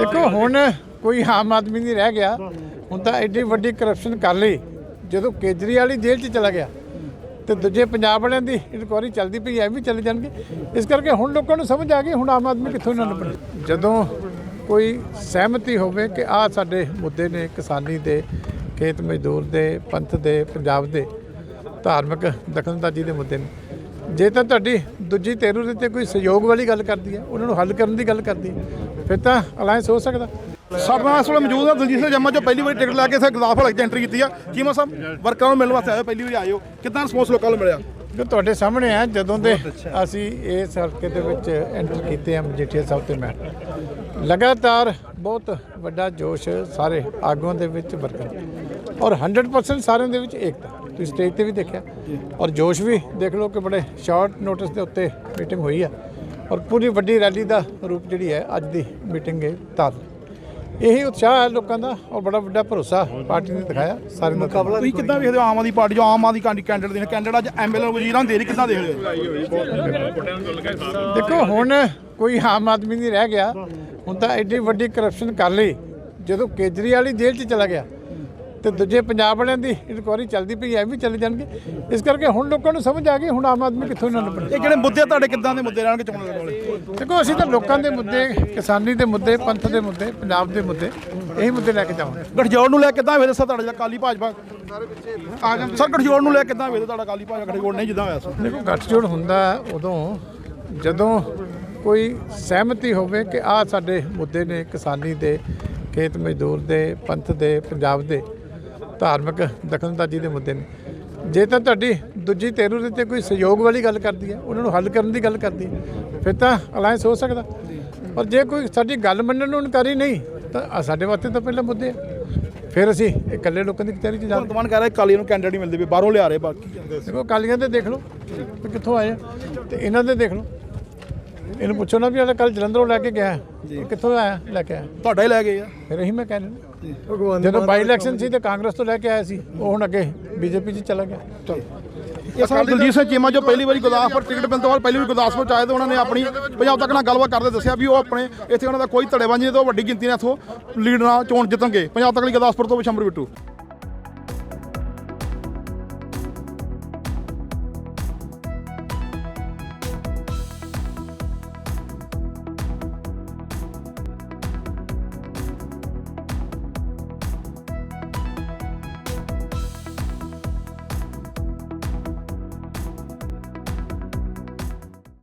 ਦੇਖੋ ਹੁਣ ਕੋਈ ਆਮ ਆਦਮੀ ਨਹੀਂ ਰਹਿ ਗਿਆ। ਹੁਣ ਤਾਂ ਐਡੀ ਵੱਡੀ ਕਰਪਸ਼ਨ ਕਰ ਲਈ। ਜਦੋਂ ਕੇਜਰੀਵਾਲ ਹੀ ਜੇਲ੍ਹ 'ਚ ਚਲਾ ਗਿਆ ਤੇ ਦੂਜੇ ਪੰਜਾਬ ਵਾਲਿਆਂ ਦੀ ਇਨਕੁਆਰੀ ਚੱਲਦੀ ਪਈ ਐ ਵੀ ਚੱਲ ਜਾਣਗੇ। ਇਸ ਕਰਕੇ ਹੁਣ ਲੋਕਾਂ ਨੂੰ ਸਮਝ ਆ ਗਈ ਹੁਣ ਆਮ ਆਦਮੀ ਕਿੱਥੋਂ ਇਹਨਾਂ ਨੂੰ ਜਦੋਂ ਕੋਈ ਸਹਿਮਤੀ ਹੋਵੇ ਕਿ ਆਹ ਸਾਡੇ ਮੁੱਦੇ ਨੇ ਕਿਸਾਨੀ ਦੇ ਖੇਤ ਮਜ਼ਦੂਰ ਦੇ ਪੰਥ ਦੇ ਪੰਜਾਬ ਦੇ ਧਾਰਮਿਕ ਦਖਲਅੰਦਾਜ਼ੀ ਦੇ ਮੁੱਦੇ ਨੇ ਜੇ ਤਾਂ ਤੁਹਾਡੀ ਦੂਜੀ ਧਿਰ ਉਹਦੇ ਤੇ ਕੋਈ ਸਹਿਯੋਗ ਵਾਲੀ ਗੱਲ ਕਰਦੀ ਹੈ ਉਹਨਾਂ ਨੂੰ ਹੱਲ ਕਰਨ ਦੀ ਗੱਲ ਕਰਦੀ ਹੈ ਫਿਰ ਤਾਂ ਅਲਾਈਅੰਸ ਹੋ ਸਕਦਾ। ਸਾਡੇ ਨਾਲ ਇਸ ਵੇਲੇ ਮੌਜੂਦ ਆ ਦਲਜੀਤ ਸਿੰਘ ਜੰਮਾ ਜੋ ਪਹਿਲੀ ਵਾਰੀ ਟਿਕਟ ਲੈ ਕੇ ਇੱਥੇ ਗਦਾਫ ਹਲਕੇ 'ਚ ਐਂਟਰੀ ਕੀਤੀ ਆ। ਕੀਮਾ ਸਾਹਿਬ ਵਰਕਰਾਂ ਨੂੰ ਮਿਲਣ ਵਾਸਤੇ ਆਏ ਹੋ, ਪਹਿਲੀ ਵਾਰੀ ਆਏ ਹੋ? ਕਿੱਦਾਂ ਰਿਸਪੌਂਸ ਲੋਕਾਂ ਨੂੰ ਮਿਲਿਆ? ਕਿ ਤੁਹਾਡੇ ਸਾਹਮਣੇ ਆ ਜਦੋਂ ਦੇ ਅਸੀਂ ਇਸ ਹਲਕੇ ਦੇ ਵਿੱਚ ਐਂਟਰ ਕੀਤੇ ਆ ਮਜੀਠੀਆ ਸਾਹਿਬ ਤੇ ਮੈਂ। ਲਗਾਤਾਰ ਬਹੁਤ ਵੱਡਾ ਜੋਸ਼ ਸਾਰੇ ਆਗੂਆਂ ਦੇ ਵਿੱਚ ਵਰਕਰ ਔਰ 100% ਸਾਰਿਆਂ ਦੇ ਵਿੱਚ ਏਕਤਾ। ਤੁਸੀਂ ਸਟੇਜ ਤੇ ਵੀ ਦੇਖਿਆ। ਔਰ ਜੋਸ਼ ਵੀ ਦੇਖ ਲਓ ਕਿ ਬੜੇ ਸ਼ਾਰਟ ਨੋਟਿਸ ਦੇ ਉੱਤੇ ਮੀਟਿੰਗ ਹੋਈ ਆ। ਔਰ ਪੂਰੀ ਵੱਡੀ ਰੈਲੀ ਦਾ ਰੂਪ ਜਿਹੜੀ ਹੈ ਅੱਜ ਦੀ ਮੀਟਿੰਗ ਹੈ ਤਾਂ ਇਹੀ ਉਤਸ਼ਾਹ ਹੈ ਲੋਕਾਂ ਦਾ ਔਰ ਬੜਾ ਵੱਡਾ ਭਰੋਸਾ ਪਾਰਟੀ ਨੇ ਦਿਖਾਇਆ ਸਾਰੇ ਮੁਕਾਬਲਾ ਤੁਸੀਂ ਕਿੱਦਾਂ ਵੇਖਦੇ ਹੋ ਆਮ ਆਦਮੀ ਪਾਰਟੀ ਜੋ ਆਮ ਆਦਮੀ ਕਾਂਡੀ ਕੈਂਡੀਡੇਟ ਦੇ ਨੇ? ਕੈਂਡੀਡੇਟ ਅੱਜ ਐਮਐਲਏ ਵਜ਼ੀਰਾਂ ਦੇ ਰਹੀ ਕਿੱਦਾਂ ਦੇਖਦੇ ਹੋ? ਦੇਖੋ ਹੁਣ ਕੋਈ ਆਮ ਆਦਮੀ ਨਹੀਂ ਰਹਿ ਗਿਆ। ਹੁਣ ਤਾਂ ਐਡੀ ਵੱਡੀ ਕਰਪਸ਼ਨ ਕਰ ਲਈ। ਜਦੋਂ ਕੇਜਰੀਵਾਲ ਹੀ ਜੇਲ੍ਹ 'ਚ ਚਲਾ ਗਿਆ ਤੇ ਦੂਜੇ ਪੰਜਾਬ ਵਾਲਿਆਂ ਦੀ ਇਨਕੁਆਰੀ ਚੱਲਦੀ ਪਈ ਐ ਵੀ ਚੱਲ ਜਾਣਗੇ। ਇਸ ਕਰਕੇ ਹੁਣ ਲੋਕਾਂ ਨੂੰ ਸਮਝ ਆ ਗਈ ਹੁਣ ਆਮ ਆਦਮੀ ਕਿੱਥੋਂ ਇਹਨਾਂ ਨੂੰ ਇਹ ਜਿਹੜੇ ਮੁੱਦੇ ਤੁਹਾਡੇ ਕਿੱਦਾਂ ਦੇ ਮੁੱਦੇ ਰਹਿਣਗੇ ਚੋਣ ਲੜਨ ਵਾਲੇ ਦੇਖੋ ਅਸੀਂ ਤਾਂ ਲੋਕਾਂ ਦੇ ਮੁੱਦੇ ਕਿਸਾਨੀ ਦੇ ਮੁੱਦੇ ਪੰਥ ਦੇ ਮੁੱਦੇ ਪੰਜਾਬ ਦੇ ਮੁੱਦੇ ਇਹੀ ਮੁੱਦੇ ਲੈ ਕੇ ਜਾਵਾਂਗੇ। ਗਠਜੋੜ ਨੂੰ ਲੈ ਕੇ ਕਿੱਦਾਂ ਵੇਖਦੇ ਸਰ ਤੁਹਾਡਾ ਕਾਲੀ ਭਾਜਪਾ? ਆ ਜਾ ਸਰ ਗਠਜੋੜ ਨੂੰ ਲੈ ਕੇ ਕਿੱਦਾਂ ਵੇਖਦੇ ਤੁਹਾਡਾ ਕਾਲੀ ਭਾਜਪਾ? ਗਠਜੋੜ ਨਹੀਂ ਜਿੱਦਾਂ ਹੋਇਆ ਸੀ। ਦੇਖੋ ਗੱਠਜੋੜ ਹੁੰਦਾ ਉਦੋਂ ਜਦੋਂ ਕੋਈ ਸਹਿਮਤੀ ਹੋਵੇ ਕਿ ਆਹ ਸਾਡੇ ਮੁੱਦੇ ਨੇ ਕਿਸਾਨੀ ਦੇ ਖੇਤ ਮਜ਼ਦੂਰ ਦੇ ਪੰਥ ਦੇ ਪੰਜਾਬ ਦੇ ਧਾਰਮਿਕ ਦਖਲਅੰਦਾਜ਼ੀ ਦੇ ਮੁੱਦੇ ਨੇ। ਜੇ ਤਾਂ ਤੁਹਾਡੀ ਦੂਜੀ ਧਿਰ ਉਹਦੇ ਤੇ ਕੋਈ ਸਹਿਯੋਗ ਵਾਲੀ ਗੱਲ ਕਰਦੀ ਹੈ ਉਹਨਾਂ ਨੂੰ ਹੱਲ ਕਰਨ ਦੀ ਗੱਲ ਕਰਦੀ ਹੈ ਫਿਰ ਤਾਂ ਅਲਾਈਅੰਸ ਹੋ ਸਕਦਾ। ਔਰ ਜੇ ਕੋਈ ਸਾਡੀ ਗੱਲ ਮੰਨਣ ਨੂੰ ਇਨਕਾਰੀ ਨਹੀਂ ਤਾਂ ਸਾਡੇ ਵਾਸਤੇ ਤਾਂ ਪਹਿਲਾਂ ਮੁੱਦੇ ਫਿਰ ਅਸੀਂ ਇਕੱਲੇ ਲੋਕਾਂ ਦੀ ਕਚਹਿਰੀ 'ਚ ਜਾ ਭਗਵੰਤ ਮਾਨ ਕਹਿ ਰਿਹਾ ਕਾਲੀ ਨੂੰ ਕੈਂਡੀਡੇਟ ਮਿਲਦੇ ਵੀ ਬਾਹਰੋਂ ਲਿਆ ਰਹੇ ਬਾਕੀ ਦੇਖੋ ਕਾਲੀਆਂ ਤੇ ਦੇਖ ਲਓ ਕਿੱਥੋਂ ਆਏ ਤੇ ਇਹਨਾਂ ਦੇ ਦੇਖ ਲਓ। ਇਹਨੂੰ ਪੁੱਛੋ ਨਾ ਵੀ ਇਹ ਕੱਲ ਜਲੰਧਰੋਂ ਲੈ ਕੇ ਗਿਆ ਇਹ ਕਿੱਥੋਂ ਆਇਆ? ਲੈ ਕੇ ਆਇਆ। ਤੁਹਾਡਾ ਹੀ ਲੈ ਗਏ ਆ। ਫਿਰ ਇਹੀ ਮੈਂ ਕਹਿ ਰਿਹਾ। ਜਦੋਂ ਬਾਈ ਇਲੈਕਸ਼ਨ ਸੀ ਤੇ ਕਾਂਗਰਸ ਤੋਂ ਲੈ ਕੇ ਆਇਆ ਸੀ ਉਹ ਹੁਣ ਅੱਗੇ ਬੀਜੇਪੀ 'ਚ ਚਲਾ ਗਿਆ। ਇਹ ਸਾਲ ਦਲਜੀਤ ਸਿੰਘ ਚੀਮਾ ਜੋ ਪਹਿਲੀ ਵਾਰੀ ਗੁਰਦਾਸਪੁਰ ਟਿਕਟ ਮਿਲਣ ਤੋਂ ਬਾਅਦ ਪਹਿਲੀ ਵਾਰੀ ਗੁਰਦਾਸਪੁਰ ਚ ਆਏ ਤੇ ਉਹਨਾਂ ਨੇ ਆਪਣੀ ਪੰਜਾਬ ਤੱਕ ਨਾਲ ਗੱਲਬਾਤ ਕਰਦੇ ਦੱਸਿਆ ਵੀ ਉਹ ਆਪਣੇ ਇੱਥੇ ਉਹਨਾਂ ਦਾ ਕੋਈ ਧੜੇਬਾਜ਼ੀ ਨਹੀਂ ਤੇ ਵੱਡੀ ਗਿਣਤੀ ਨਾਲ ਇੱਥੋਂ ਲੀਡ ਨਾਲ ਚੋਣ ਜਿੱਤਣਗੇ। ਪੰਜਾਬ ਤੱਕ ਲਈ ਗੁਰਦਾਸਪੁਰ ਤੋਂ ਵਿਸ਼ੰਬਰ ਬਿੱਟੂ।